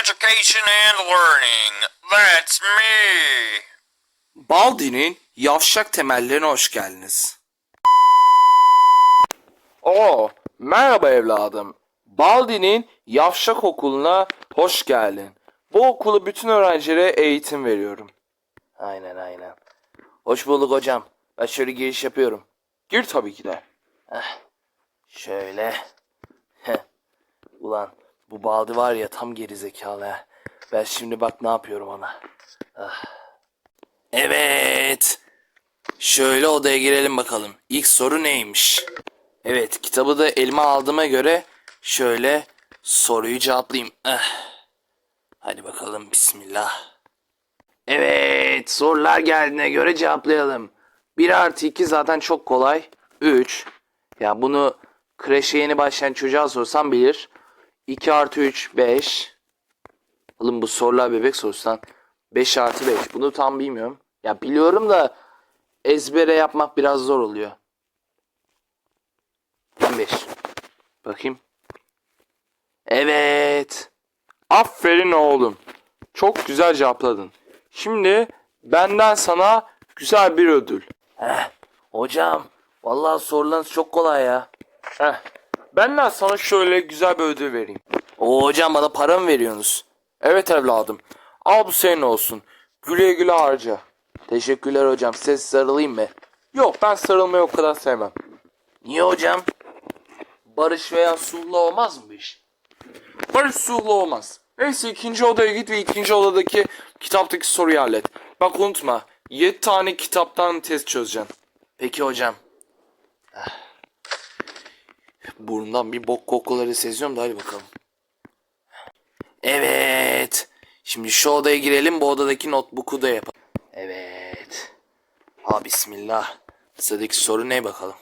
education and learning. That's me. Baldi'nin yavşak temellerine hoş geldiniz. Oo, merhaba evladım. Baldi'nin yavşak okuluna hoş geldin. Bu okulu bütün öğrencilere eğitim veriyorum. Aynen aynen. Hoş bulduk hocam. Ben şöyle giriş yapıyorum. Gir tabii ki de. Şöyle. Heh. Ulan bu Baldi var ya tam gerizekalı ha. Ben şimdi bak ne yapıyorum ona. Ah. Evet. Şöyle odaya girelim bakalım. İlk soru neymiş? Evet kitabı da elime aldığıma göre şöyle soruyu cevaplayayım. Eh. Hadi bakalım bismillah. Evet sorular geldiğine göre cevaplayalım. 1 artı 2 zaten çok kolay. 3. Ya bunu kreşe yeni başlayan çocuğa sorsam bilir. 2 artı 3 5. Oğlum bu sorular bebek sorusu lan. 5 artı 5. Bunu tam bilmiyorum. Ya biliyorum da ezbere yapmak biraz zor oluyor. 15. Bakayım. Evet. Aferin oğlum. Çok güzel cevapladın. Şimdi benden sana güzel bir ödül. Heh, hocam. Vallahi sorularınız çok kolay ya. Heh, benden sana şöyle güzel bir ödül vereyim. O hocam bana para mı veriyorsunuz? Evet evladım. Al bu senin olsun. Güle güle harca. Teşekkürler hocam. Size sarılayım mı? Yok ben sarılmayı o kadar sevmem. Niye hocam? Barış veya sulhla olmaz mı bu iş? Barış sulhla olmaz. Neyse ikinci odaya git ve ikinci odadaki kitaptaki soruyu hallet. Bak unutma 7 tane kitaptan test çözeceksin. Peki hocam. Burnumdan bir bok kokuları seziyorum da hadi bakalım. Evet. Şimdi şu odaya girelim bu odadaki notebook'u da yapalım. Evet. Ha bismillah. Sıradaki soru ne bakalım.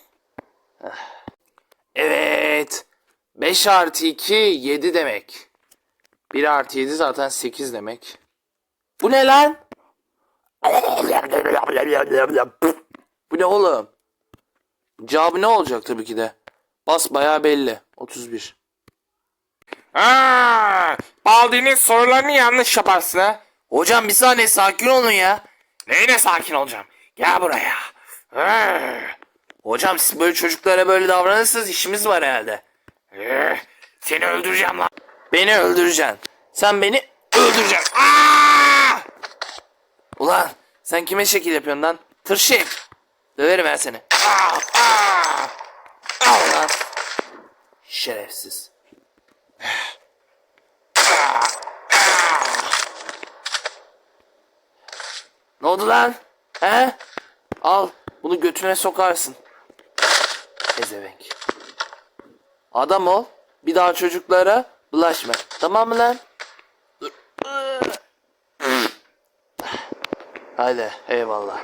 Evet. 5 artı 2 7 demek. 1 artı 7 zaten 8 demek. Bu ne lan? Bu ne oğlum? Cevabı ne olacak tabii ki de. Bas bayağı belli. 31. Aa, Baldi'nin sorularını yanlış yaparsın ha. Hocam bir saniye sakin olun ya. Neyine sakin olacağım? Gel buraya. Ee, Hocam siz böyle çocuklara böyle davranırsanız işimiz var herhalde. ee, seni öldüreceğim lan. Beni öldüreceksin. Sen beni Öldüreceğim. Aa! Ulan sen kime şekil yapıyorsun lan? Tırşık. Döverim ben seni. Aa! Aa! Şerefsiz. ne oldu lan? He? Al bunu götüne sokarsın. Ezevenk. Adam ol. Bir daha çocuklara bulaşma. Tamam mı lan? Hadi eyvallah.